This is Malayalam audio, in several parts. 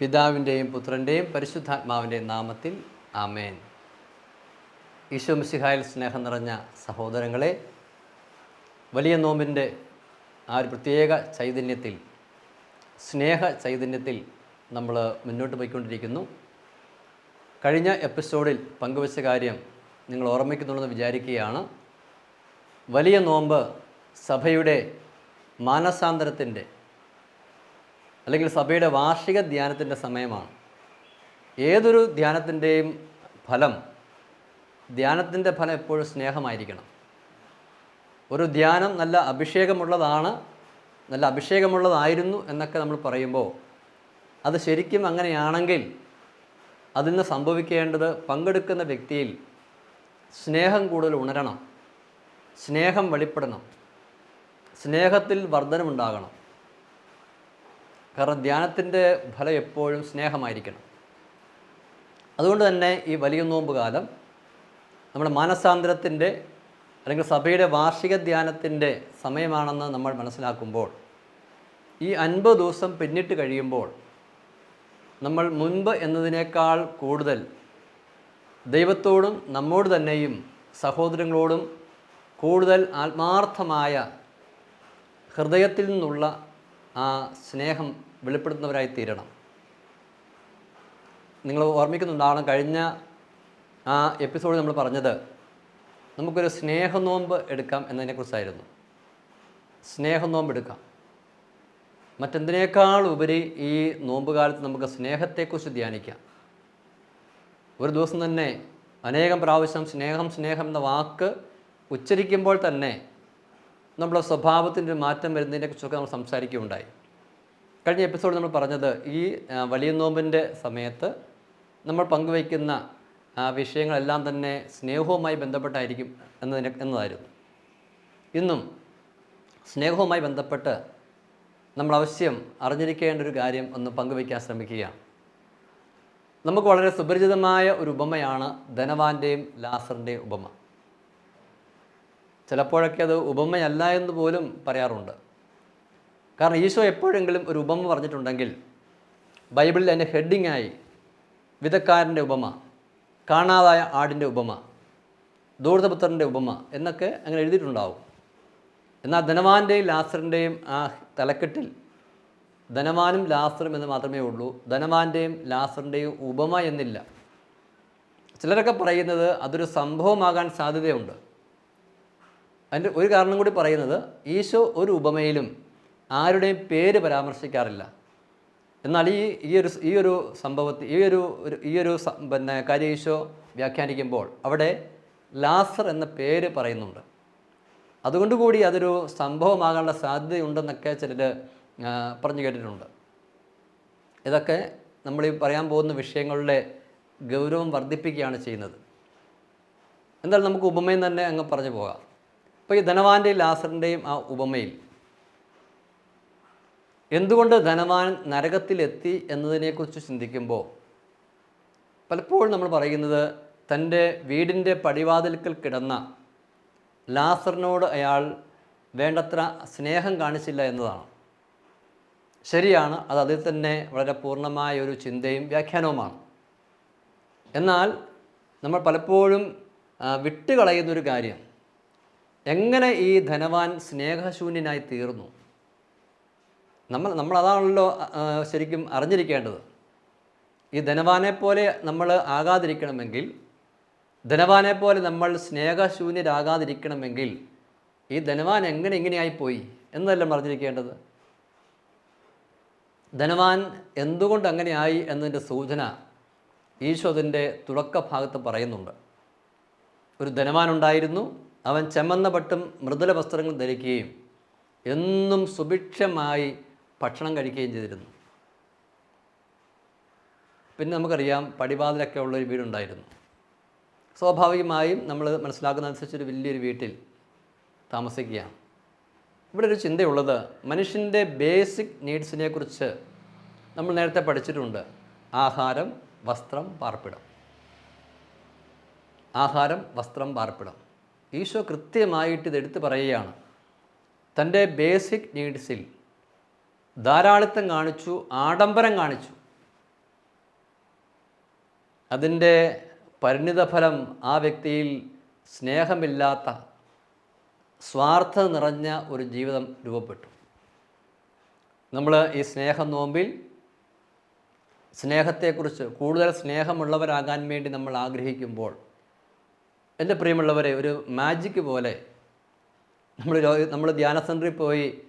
പിതാവിന്റെയും പുത്രന്റെയും പരിശുദ്ധാത്മാവിന്റെയും നാമത്തിൽ ആമേൻ. ഈശോ മിസിഹായൽ സ്നേഹം നിറഞ്ഞ സഹോദരങ്ങളെ വലിയ നോമ്പിന്റെ ആ ഒരു പ്രത്യേക ചൈതന്യത്തിൽ സ്നേഹ ചൈതന്യത്തിൽ നമ്മൾ മുന്നോട്ട് പോയിക്കൊണ്ടിരിക്കുന്നു. കഴിഞ്ഞ എപ്പിസോഡിൽ പങ്കുവച്ച കാര്യം നിങ്ങൾ ഓർമ്മിക്കുന്നുണ്ടെന്ന് വിചാരിക്കുകയാണ്. വലിയ നോമ്പ് സഭയുടെ മാനസാന്തരത്തിന്റെ അല്ലെങ്കിൽ സഭയുടെ വാർഷിക ധ്യാനത്തിന്റെ സമയമാണ്. ഏതൊരു ധ്യാനത്തിന്റെയും ഫലം ധ്യാനത്തിന്റെ ഫലം എപ്പോഴും സ്നേഹമായിരിക്കണം. ഒരു ധ്യാനം നല്ല അഭിഷേകമുള്ളതാണ് നല്ല അഭിഷേകമുള്ളതായിരുന്നു എന്നൊക്കെ നമ്മൾ പറയുമ്പോൾ അത് ശരിക്കും അങ്ങനെയാണെങ്കിൽ അതിന് സംഭവിക്കേണ്ടത് പങ്കെടുക്കുന്ന വ്യക്തിയിൽ സ്നേഹം കൂടുതൽ ഉണരണം സ്നേഹം വെളിപ്പെടണം സ്നേഹത്തിൽ വർധനമുണ്ടാകണം. കാരണം ധ്യാനത്തിന്റെ ഫലം എപ്പോഴും സ്നേഹമായിരിക്കണം. അതുകൊണ്ട് തന്നെ ഈ വലിയ നോമ്പ് കാലം നമ്മുടെ മാനസാന്തരത്തിന്റെ അല്ലെങ്കിൽ സഭയുടെ വാർഷിക ധ്യാനത്തിന്റെ സമയമാണെന്ന് നമ്മൾ മനസ്സിലാക്കുമ്പോൾ ഈ അൻപത് ദിവസം പിന്നിട്ട് കഴിയുമ്പോൾ നമ്മൾ മുൻപ് എന്നതിനേക്കാൾ കൂടുതൽ ദൈവത്തോടും നമ്മോട് തന്നെയും സഹോദരങ്ങളോടും കൂടുതൽ ആത്മാർത്ഥമായ ഹൃദയത്തിൽ നിന്നുള്ള ആ സ്നേഹം വെളിപ്പെടുത്തുന്നവരായി തീരണം നിങ്ങൾ ഓർമ്മിക്കുന്നുണ്ടാവണം കഴിഞ്ഞ ആ എപ്പിസോഡ് നമ്മൾ പറഞ്ഞത് നമുക്കൊരു സ്നേഹനോമ്പ് എടുക്കാം എന്നതിനെക്കുറിച്ചായിരുന്നു. സ്നേഹനോമ്പ് എടുക്കാം. മറ്റെന്തിനേക്കാൾ ഉപരി ഈ നോമ്പ് കാലത്ത് നമുക്ക് സ്നേഹത്തെക്കുറിച്ച് ധ്യാനിക്കാം. ഒരു ദിവസം തന്നെ അനേകം പ്രാവശ്യം സ്നേഹം സ്നേഹം എന്ന വാക്ക് ഉച്ചരിക്കുമ്പോൾ തന്നെ നമ്മുടെ സ്വഭാവത്തിന്റെ മാറ്റം വരുന്നതിനെക്കുറിച്ചൊക്കെ നമ്മൾ സംസാരിക്കുകയുണ്ടായി. കഴിഞ്ഞ എപ്പിസോഡ് നമ്മൾ പറഞ്ഞത് ഈ വലിയ നോമ്പിന്റെ സമയത്ത് നമ്മൾ പങ്കുവയ്ക്കുന്ന വിഷയങ്ങളെല്ലാം തന്നെ സ്നേഹവുമായി ബന്ധപ്പെട്ടായിരിക്കും എന്നതിന് എന്നതായിരുന്നു. ഇന്നും സ്നേഹവുമായി ബന്ധപ്പെട്ട് നമ്മൾ അവശ്യം അറിഞ്ഞിരിക്കേണ്ട ഒരു കാര്യം ഒന്ന് പങ്കുവയ്ക്കാൻ ശ്രമിക്കുകയാണ്. നമുക്ക് വളരെ സുപരിചിതമായ ഒരു ഉപമയാണ് ധനവാന്റെയും ലാസറിന്റെയും ഉപമ. ചിലപ്പോഴൊക്കെ അത് ഉപമയല്ല എന്ന് പോലും പറയാറുണ്ട്. കാരണം ഈശോ എപ്പോഴെങ്കിലും ഒരു ഉപമ പറഞ്ഞിട്ടുണ്ടെങ്കിൽ ബൈബിളിൽ അതിന്റെ ഹെഡിങ്ങായി വിധക്കാരന്റെ ഉപമ കാണാതായ ആടിന്റെ ഉപമ ദൂർതപുത്രന്റെ ഉപമ എന്നൊക്കെ അങ്ങനെ എഴുതിയിട്ടുണ്ടാവും. എന്നാൽ ധനവാന്റെയും ലാസറിന്റെയും ആ തലക്കെട്ടിൽ ധനവാനും ലാസറും എന്ന് മാത്രമേ ഉള്ളൂ. ധനവാന്റെയും ലാസറിന്റെയും ഉപമ എന്നില്ല. ചിലരൊക്കെ പറയുന്നത് അതൊരു സംഭവമാകാൻ സാധ്യതയുണ്ട്. അതിന്റെ ഒരു കാരണം കൂടി പറയുന്നത് ഈശോ ഒരു ഉപമയിലും ആരുടെയും പേര് പരാമർശിക്കാറില്ല. എന്നാൽ ഈ ഈ ഒരു ഈ ഒരു സംഭവത്തിൽ ഈ ഒരു ഈ ഒരു പിന്നെ കാര്യേശോ വ്യാഖ്യാനിക്കുമ്പോൾ അവിടെ ലാസർ എന്ന പേര് പറയുന്നുണ്ട്. അതുകൊണ്ട് കൂടി അതൊരു സംഭവമാകാനുള്ള സാധ്യതയുണ്ടെന്നൊക്കെ ചിലർ പറഞ്ഞു കേട്ടിട്ടുണ്ട്. ഇതൊക്കെ നമ്മൾ ഈ പറയാൻ പോകുന്ന വിഷയങ്ങളുടെ ഗൗരവം വർദ്ധിപ്പിക്കുകയാണ് ചെയ്യുന്നത്. എന്തായാലും നമുക്ക് ഉപമയും തന്നെ അങ്ങ് പറഞ്ഞു പോകാം. അപ്പോൾ ഈ ധനവാന്റെയും ലാസറിന്റെയും ആ ഉപമയിൽ എന്തുകൊണ്ട് ധനവാൻ നരകത്തിലെത്തി എന്നതിനെക്കുറിച്ച് ചിന്തിക്കുമ്പോൾ പലപ്പോഴും നമ്മൾ പറയുന്നത് തന്റെ വീടിന്റെ പടിവാതിൽക്കൽ കിടന്ന ലാസറിനോട് അയാൾ വേണ്ടത്ര സ്നേഹം കാണിച്ചില്ല എന്നതാണ്. ശരിയാണ് അത് അതിൽ തന്നെ വളരെ പൂർണമായ ഒരു ചിന്തയും വ്യാഖ്യാനവുമാണ്. എന്നാൽ നമ്മൾ പലപ്പോഴും വിട്ടുകളയുന്നൊരു കാര്യം. എങ്ങനെ ഈ ധനവാൻ സ്നേഹശൂന്യനായി തീർന്നു? നമ്മൾ അതാണല്ലോ ശരിക്കും അറിഞ്ഞിരിക്കേണ്ടത്. ഈ ധനവാനെ പോലെ നമ്മൾ ആകാതിരിക്കണമെങ്കിൽ ധനവാനെ പോലെ നമ്മൾ സ്നേഹശൂന്യരാകാതിരിക്കണമെങ്കിൽ ഈ ധനവാൻ എങ്ങനെ ഇങ്ങനെയായിപ്പോയി എന്നല്ല നമ്മൾ അറിഞ്ഞിരിക്കേണ്ടത്? ധനവാൻ എന്തുകൊണ്ട് അങ്ങനെയായി എന്നതിന്റെ സൂചന ഈശോ അതിന്റെ തുടക്ക ഭാഗത്ത് പറയുന്നുണ്ട്. ഒരു ധനവാനുണ്ടായിരുന്നു അവൻ ചെമ്മന്ന പട്ടും മൃദുല വസ്ത്രങ്ങൾ ധരിക്കുകയും എന്നും സുഭിക്ഷമായി ഭക്ഷണം കഴിക്കുകയും ചെയ്തിരുന്നു. പിന്നെ നമുക്കറിയാം പടിവാതിലൊക്കെ ഉള്ളൊരു വീടുണ്ടായിരുന്നു. സ്വാഭാവികമായും നമ്മൾ മനസ്സിലാക്കുന്ന അനുസരിച്ചൊരു വലിയൊരു വീട്ടിൽ താമസിക്കുകയാണ്. ഇവിടെ ഒരു ചിന്തയുള്ളത് മനുഷ്യന്റെ ബേസിക് നീഡ്സിനെ കുറിച്ച് നമ്മൾ നേരത്തെ പഠിച്ചിട്ടുണ്ട്. ആഹാരം വസ്ത്രം പാർപ്പിടം. ആഹാരം വസ്ത്രം പാർപ്പിടം. ഈശോ കൃത്യമായിട്ട് ഇത് എടുത്തു പറയുകയാണ്. തന്റെ ബേസിക് നീഡ്സിൽ ധാരാളിത്തം കാണിച്ചു ആഡംബരം കാണിച്ചു. അതിന്റെ പരിണിതഫലം ആ വ്യക്തിയിൽ സ്നേഹമില്ലാത്ത സ്വാർത്ഥ നിറഞ്ഞ ഒരു ജീവിതം രൂപപ്പെട്ടു. നമ്മൾ ഈ സ്നേഹം നോമ്പിൽ സ്നേഹത്തെക്കുറിച്ച് കൂടുതൽ സ്നേഹമുള്ളവരാകാൻ വേണ്ടി നമ്മൾ ആഗ്രഹിക്കുമ്പോൾ എന്റെ പ്രിയമുള്ളവരെ ഒരു മാജിക്ക് പോലെ നമ്മൾ നമ്മൾ ധ്യാന സെന്ററിൽ പോയി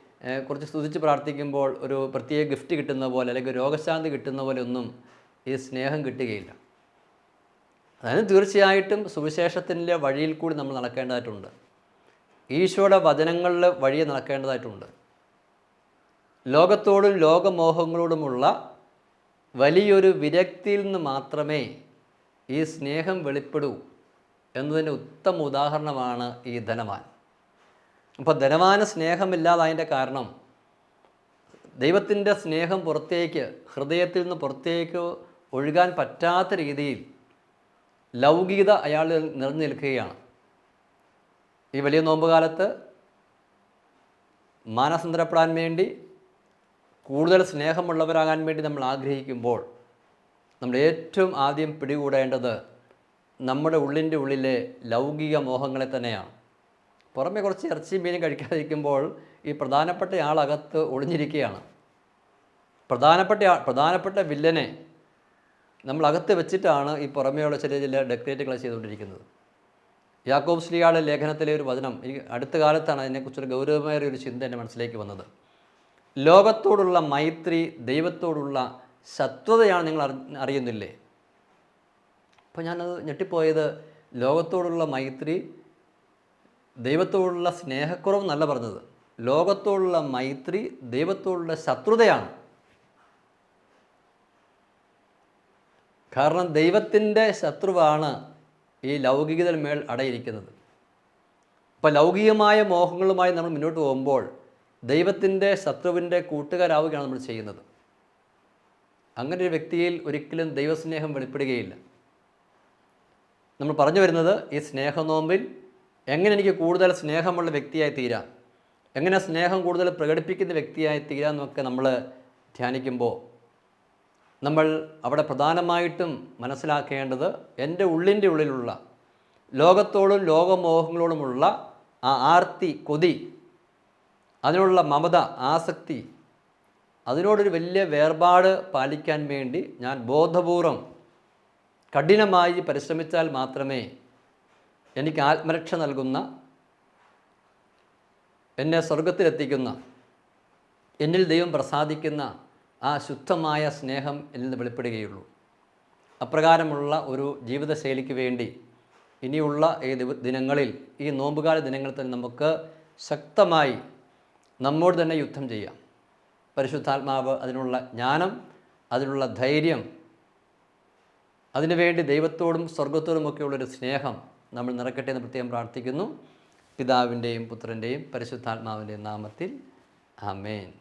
കുറച്ച് സ്തുതിച്ച് പ്രാർത്ഥിക്കുമ്പോൾ ഒരു പ്രത്യേക ഗിഫ്റ്റ് കിട്ടുന്ന പോലെ അല്ലെങ്കിൽ രോഗശാന്തി കിട്ടുന്ന പോലെ ഒന്നും ഈ സ്നേഹം കിട്ടുകയില്ല. അതായത് തീർച്ചയായിട്ടും സുവിശേഷത്തിന്റെ വഴിയിൽ കൂടി നമ്മൾ നടക്കേണ്ടതായിട്ടുണ്ട്. ഈശോയുടെ വചനങ്ങളിൽ വഴിയെ നടക്കേണ്ടതായിട്ടുണ്ട്. ലോകത്തോടും ലോകമോഹങ്ങളോടുമുള്ള വലിയൊരു വിരക്തിയിൽ നിന്ന് മാത്രമേ ഈ സ്നേഹം വെളിപ്പെടൂ എന്നതിന്റെ ഉത്തമ ഉദാഹരണമാണ് ഈ ധനവാൻ. അപ്പോൾ ധനവാന സ്നേഹമില്ലാതായതിന്റെ കാരണം ദൈവത്തിന്റെ സ്നേഹം പുറത്തേക്ക് ഹൃദയത്തിൽ നിന്ന് പുറത്തേക്ക് ഒഴുകാൻ പറ്റാത്ത രീതിയിൽ ലൗകികത അയാൾ നിറഞ്ഞു നിൽക്കുകയാണ്. ഈ വലിയ നോമ്പുകാലത്ത് മാനസന്തരപ്പെടാൻ വേണ്ടി കൂടുതൽ സ്നേഹമുള്ളവരാകാൻ വേണ്ടി നമ്മൾ ആഗ്രഹിക്കുമ്പോൾ നമ്മൾ ഏറ്റവും ആദ്യം പിടികൂടേണ്ടത് നമ്മുടെ ഉള്ളിന്റെ ഉള്ളിലെ ലൗകിക മോഹങ്ങളെ തന്നെയാണ്. പുറമെ കുറച്ച് ഇറച്ചിയും മീനും കഴിക്കാതിരിക്കുമ്പോൾ ഈ പ്രധാനപ്പെട്ട ആളകത്ത് ഒളിഞ്ഞിരിക്കുകയാണ്. പ്രധാനപ്പെട്ട പ്രധാനപ്പെട്ട വില്ലനെ നമ്മൾ അകത്ത് വെച്ചിട്ടാണ് ഈ പുറമേയുള്ള ചെറിയ ചില ഡെക്കറേറ്റുകൾ ചെയ്തുകൊണ്ടിരിക്കുന്നത്. യാക്കോബ് ശ്രീയാളുടെ ലേഖനത്തിലെ ഒരു വചനം ഈ അടുത്ത കാലത്താണ് അതിനെക്കുറിച്ചൊരു ഗൗരവമായ ഒരു ചിന്ത എന്റെ മനസ്സിലേക്ക് വന്നത്. ലോകത്തോടുള്ള മൈത്രി ദൈവത്തോടുള്ള ശത്രുതയാണ് നിങ്ങൾ അറി അറിയുന്നില്ലേ? അപ്പോൾ ഞാനത് ഞെട്ടിപ്പോയത് ലോകത്തോടുള്ള മൈത്രി ദൈവത്തോടുള്ള സ്നേഹക്കുറവ് നല്ല പറഞ്ഞത്. ലോകത്തോടുള്ള മൈത്രി ദൈവത്തോടുള്ള ശത്രുതയാണ്. കാരണം ദൈവത്തിന്റെ ശത്രുവാണ് ഈ ലൗകികതയിൽ മേൽ അടയിരിക്കുന്നത്. അപ്പോൾ ലൗകികമായ മോഹങ്ങളുമായി നമ്മൾ മുന്നോട്ട് പോകുമ്പോൾ ദൈവത്തിന്റെ ശത്രുവിന്റെ കൂട്ടുകാരാവുകയാണ് നമ്മൾ ചെയ്യുന്നത്. അങ്ങനെ ഒരു വ്യക്തിയിൽ ഒരിക്കലും ദൈവസ്നേഹം വെളിപ്പെടുകയില്ല. നമ്മൾ പറഞ്ഞു വരുന്നത് ഈ സ്നേഹനോമ്പിൽ എങ്ങനെ എനിക്ക് കൂടുതൽ സ്നേഹമുള്ള വ്യക്തിയായി തീരാം? എങ്ങനെ സ്നേഹം കൂടുതൽ പ്രകടിപ്പിക്കുന്ന വ്യക്തിയായി തീരാം എന്നൊക്കെ നമ്മൾ ധ്യാനിക്കുമ്പോൾ നമ്മൾ അവിടെ പ്രധാനമായിട്ടും മനസ്സിലാക്കേണ്ടത് എന്റെ ഉള്ളിന്റെ ഉള്ളിലുള്ള ലോകത്തോടും ലോകമോഹങ്ങളോടുമുള്ള ആ ആർത്തി കൊതി അതിനുള്ള മമത ആസക്തി അതിനോടൊരു വലിയ വേർപാട് പാലിക്കാൻ വേണ്ടി ഞാൻ ബോധപൂർവം കഠിനമായി പരിശ്രമിച്ചാൽ മാത്രമേ എനിക്ക് ആത്മരക്ഷ നൽകുന്ന എന്നെ സ്വർഗത്തിലെത്തിക്കുന്ന എന്നിൽ ദൈവം പ്രസാദിക്കുന്ന ആ ശുദ്ധമായ സ്നേഹം എന്നിൽ നിന്ന് വെളിപ്പെടുകയുള്ളൂ. അപ്രകാരമുള്ള ഒരു ജീവിതശൈലിക്ക് വേണ്ടി ഇനിയുള്ള ഈ ദിനങ്ങളിൽ ഈ നോമ്പുകാല ദിനങ്ങളിൽ തന്നെ നമുക്ക് ശക്തമായി നമ്മോട് തന്നെ യുദ്ധം ചെയ്യാം. പരിശുദ്ധാത്മാവ് അതിനുള്ള ജ്ഞാനം അതിനുള്ള ധൈര്യം അതിനുവേണ്ടി ദൈവത്തോടും സ്വർഗത്തോടുമൊക്കെയുള്ളൊരു സ്നേഹം നമ്മൾ നിറക്കട്ടെ എന്ന് പ്രത്യേകം പ്രാർത്ഥിക്കുന്നു. പിതാവിന്റെയും പുത്രന്റെയും പരിശുദ്ധാത്മാവിന്റെയും നാമത്തിൽ ആമേൻ.